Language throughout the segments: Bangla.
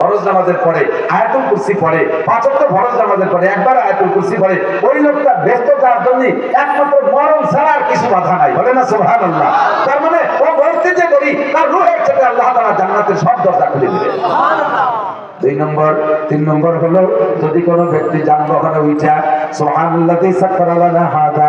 ফরজ নামাজের পরে আয়াতুল কুরসি পড়ে পাঁচ ওয়াক্ত ফরজ নামাজের পরে একবার আয়াতুল কুরসি পড়ে ওই লোকটা ব্যস্ত যার জন্য একমাত্র মরণ ছাড়া আর কিছু বাধা নাই। বলে না সুবহানাল্লাহ। তার মানে ও যে করি তার রুহের সাথে আল্লাহ তাআলা জান্নাতের সব দরজা খুলে দিবে। দুই নম্বর তিন নম্বর হলো যদি কোনো ব্যক্তি যানবাহনে উঠা সুবহানাল্লাযী সাখখারা লানা হাদা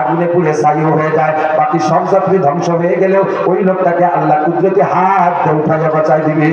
আগুনে পুড়ে ছাই হয়ে যায়, বাকি সব যাত্রী ধ্বংস হয়ে গেলেও ওই লোকটাকে আল্লাহ কুদরতি হাত উঠা উঠাইয়া বাঁচাই দিবে।